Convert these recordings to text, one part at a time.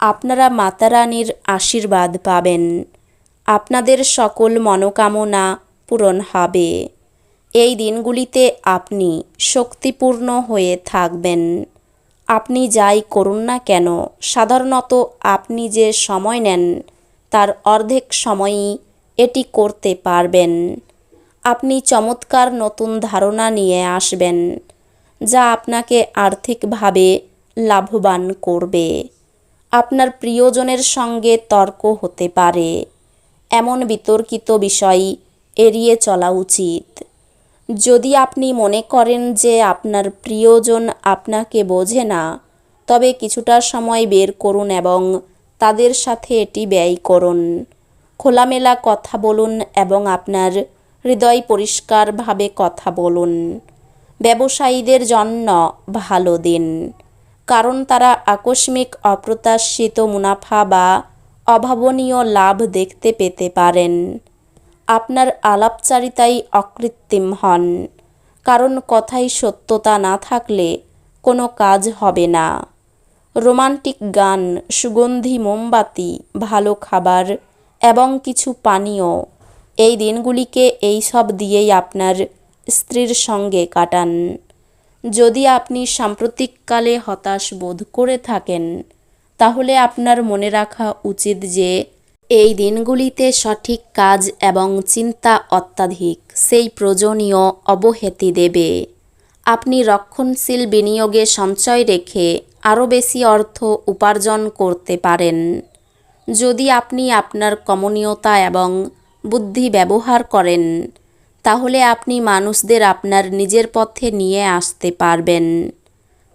আপনারা মাতা রানীর আশীর্বাদ পাবেন। আপনাদের সকল মনোকামনা পূরণ হবে। এই দিনগুলিতে আপনি শক্তিপূর্ণ হয়ে থাকবেন। আপনি যাই করুন না কেন, সাধারণত আপনি যে সময় নেন, তার অর্ধেক সময়ই এটি করতে পারবেন। আপনি চমৎকার নতুন ধারণা নিয়ে আসবেন, যা আপনাকে আর্থিকভাবে লাভবান করবে। আপনার প্রিয়জনের সঙ্গে তর্ক হতে পারে। এমন বিতর্কিত বিষয় এড়িয়ে চলা উচিত। যদি আপনি মনে করেন যে আপনার প্রিয়জন আপনাকে বোঝে না, তবে কিছুটা সময় বের করুন এবং তাদের সাথে এটি ব্যয় করুন। খোলামেলা কথা বলুন এবং আপনার হৃদয় পরিষ্কারভাবে কথা বলুন। ব্যবসায়ীদের জন্য ভালো দিন। কারণ তারা আকস্মিক অপ্রত্যাশিত মুনাফা বা অভাবনীয় লাভ দেখতে পেতে পারেন। আপনার আলাপচারিতাই অকৃত্রিম হন, কারণ কথাই সত্যতা না থাকলে কোনো কাজ হবে না। রোমান্টিক গান, সুগন্ধি মোমবাতি, ভালো খাবার এবং কিছু পানীয় এই দিনগুলিকে এই সব দিয়েই আপনার স্ত্রীর সঙ্গে কাটান। যদি আপনি সাম্প্রতিককালে হতাশ বোধ করে থাকেন, তাহলে আপনার মনে রাখা উচিত যে এই দিনগুলিতে সঠিক কাজ এবং চিন্তা অত্যাধিক। সেই প্রয়োজনীয় অবহেতি দেবে। আপনি রক্ষণশীল বিনিয়োগে সঞ্চয় রেখে আরও বেশি অর্থ উপার্জন করতে পারেন। যদি আপনি আপনার কমনীয়তা এবং বুদ্ধি ব্যবহার করেন তাহলে আপনি মানুষদের আপনার নিজের পথে নিয়ে আসতে পারবেন।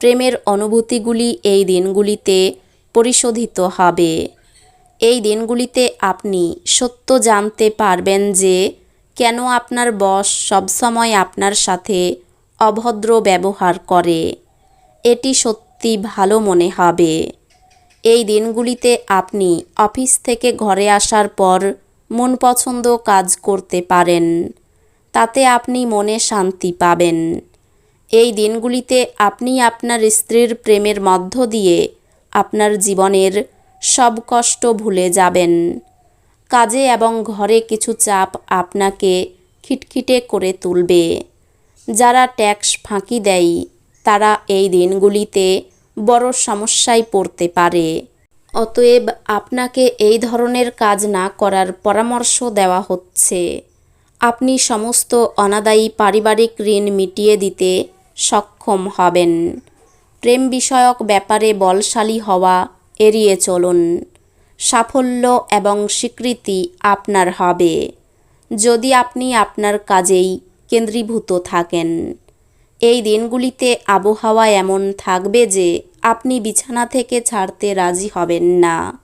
প্রেমের অনুভূতিগুলি এই দিনগুলিতে পরিশোধিত হবে। এই দিনগুলিতে আপনি সত্য জানতে পারবেন যে কেন আপনার বস সবসময় আপনার সাথে অভদ্র ব্যবহার করে। এটি সত্যি ভালো মনে হবে। এই দিনগুলিতে আপনি অফিস থেকে ঘরে আসার পর মন পছন্দ কাজ করতে পারেন। তাতে আপনি মনে শান্তি পাবেন। এই দিনগুলিতে আপনি আপনার স্ত্রীর প্রেমের মধ্য দিয়ে আপনার জীবনের সব কষ্ট ভুলে যাবেন। কাজে এবং ঘরে কিছু চাপ আপনাকে খিটখিটে করে তুলবে। যারা ট্যাক্স ফাঁকি দেয়, তারা এই দিনগুলিতে বড় সমস্যায় পড়তে পারে। অতএব আপনাকে এই ধরনের কাজ না করার পরামর্শ দেওয়া হচ্ছে। আপনি সমস্ত অনাদায়ী পারিবারিক ঋণ মিটিয়ে দিতে সক্ষম হবেন। প্রেম বিষয়ক ব্যাপারে বলশালী হওয়া, এড়িয়ে চলুন। সাফল্য এবং স্বীকৃতি আপনার হবে। যদি আপনি আপনার কাজেই কেন্দ্রীভূত থাকেন। এই দিনগুলিতে আবহাওয়া এমন থাকবে যে আপনি বিছানা থেকে ছাড়তে রাজি হবেন না।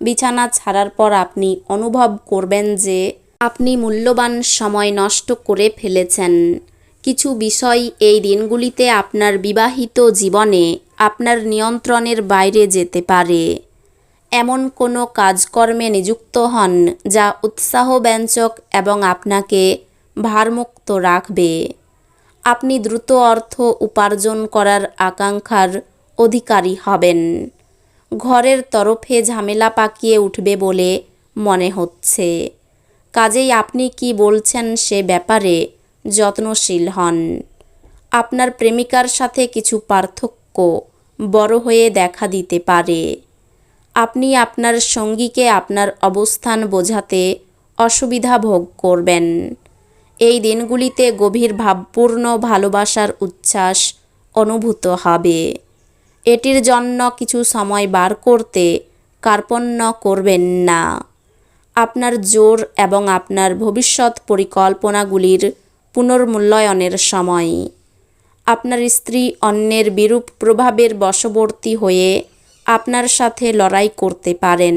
বিছানা ছাড়ার পর আপনি অনুভব করবেন যে আপনি মূল্যবান সময় নষ্ট করে ফেলেছেন। কিছু বিষয় এই দিনগুলিতে আপনার বিবাহিত জীবনে আপনার নিয়ন্ত্রণের বাইরে যেতে পারে। এমন কোনো কাজকর্মে নিযুক্ত হন যা উৎসাহব্যঞ্জক এবং আপনাকে ভারমুক্ত রাখবে। আপনি দ্রুত অর্থ উপার্জন করার আকাঙ্ক্ষার অধিকারী হবেন। ঘরের তরফে ঝামেলা পাকিয়ে উঠবে বলে মনে হচ্ছে। কাজেই আপনি কি বলছেন সে ব্যাপারে যত্নশীল হন। আপনার প্রেমিকার সাথে কিছু পার্থক্য বড় হয়ে দেখা দিতে পারে। আপনি আপনার সঙ্গীকে আপনার অবস্থান বোঝাতে অসুবিধা ভোগ করবেন। এই দিনগুলিতে গভীর ভাবপূর্ণ ভালোবাসার উচ্ছ্বাস অনুভূত হবে। এটির জন্য কিছু সময় বার করতে কার্পণ্য করবেন না। আপনার জোর এবং আপনার ভবিষ্যৎ পরিকল্পনাগুলির পুনর্মূল্যায়নের সময়। আপনার স্ত্রী অন্যের বিরূপ প্রভাবের বশবর্তী হয়ে আপনার সাথে লড়াই করতে পারেন।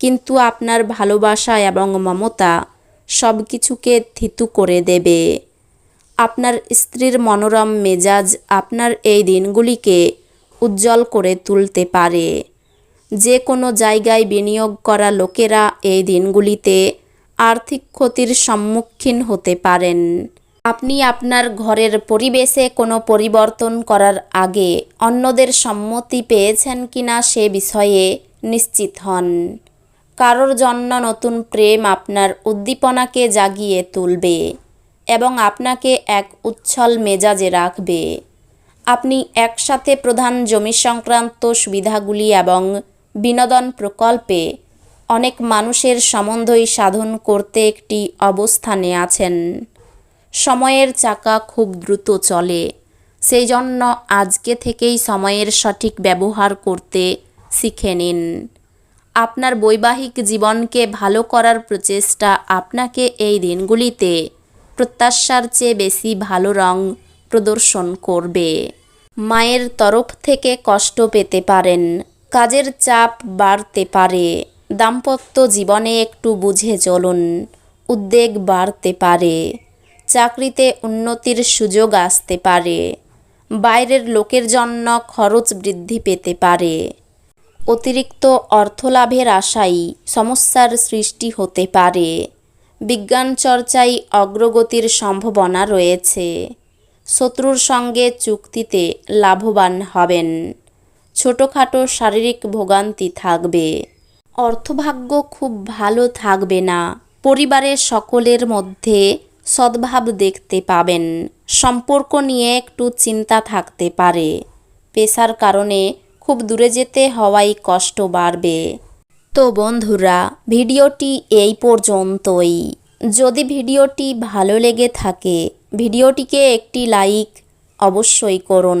কিন্তু আপনার ভালোবাসা এবং মমতা সব কিছুকে থিতু করে দেবে। আপনার স্ত্রীর মনোরম মেজাজ আপনার এই দিনগুলিকে উজ্জ্বল করে তুলতে পারে। যে কোনো জায়গায় বিনিয়োগ করা লোকেরা এই দিনগুলিতে আর্থিক ক্ষতির সম্মুখীন হতে পারেন। আপনি আপনার ঘরের পরিবেশে কোনো পরিবর্তন করার আগে অন্যদের সম্মতি পেয়েছেন কিনা সে বিষয়ে নিশ্চিত হন। কারোর জন্য নতুন প্রেম আপনার উদ্দীপনাকে জাগিয়ে তুলবে এবং আপনাকে এক উচ্ছল মেজাজে রাখবে। আপনি একসাথে প্রধান জমি সংক্রান্ত সুবিধাগুলি এবং বিনোদন প্রকল্পে অনেক মানুষের সম্বন্ধই সাধন করতে একটি অবস্থানে আছেন। সময়ের চাকা খুব দ্রুত চলে। সেই জন্য আজকে থেকেই সময়ের সঠিক ব্যবহার করতে শিখে নিন। আপনার বৈবাহিক জীবনকে ভালো করার প্রচেষ্টা আপনাকে এই দিনগুলিতে প্রত্যাশার চেয়ে বেশি ভালো রং প্রদর্শন করবে। মায়ের তরফ থেকে কষ্ট পেতে পারেন। কাজের চাপ বাড়তে পারে। দাম্পত্য জীবনে একটু বুঝে চলুন, উদ্বেগ বাড়তে পারে। চাকরিতে উন্নতির সুযোগ আসতে পারে। বাইরের লোকের জন্য খরচ বৃদ্ধি পেতে পারে। অতিরিক্ত অর্থলাভের আশাই সমস্যার সৃষ্টি হতে পারে। বিজ্ঞান চর্চায় অগ্রগতির সম্ভাবনা রয়েছে। শত্রুর সঙ্গে চুক্তিতে লাভবান হবেন। ছোটোখাটো শারীরিক ভোগান্তি থাকবে। অর্থভাগ্য খুব ভালো থাকবে না। পরিবারের সকলের মধ্যে সদ্ভাব দেখতে পাবেন। সম্পর্ক নিয়ে একটু চিন্তা থাকতে পারে। পেশার কারণে খুব দূরে যেতে হওয়াই কষ্ট বাড়বে। তো বন্ধুরা, ভিডিওটি এই পর্যন্তই। যদি ভিডিওটি ভালো লেগে থাকে, ভিডিওটিকে একটি লাইক অবশ্যই করুন।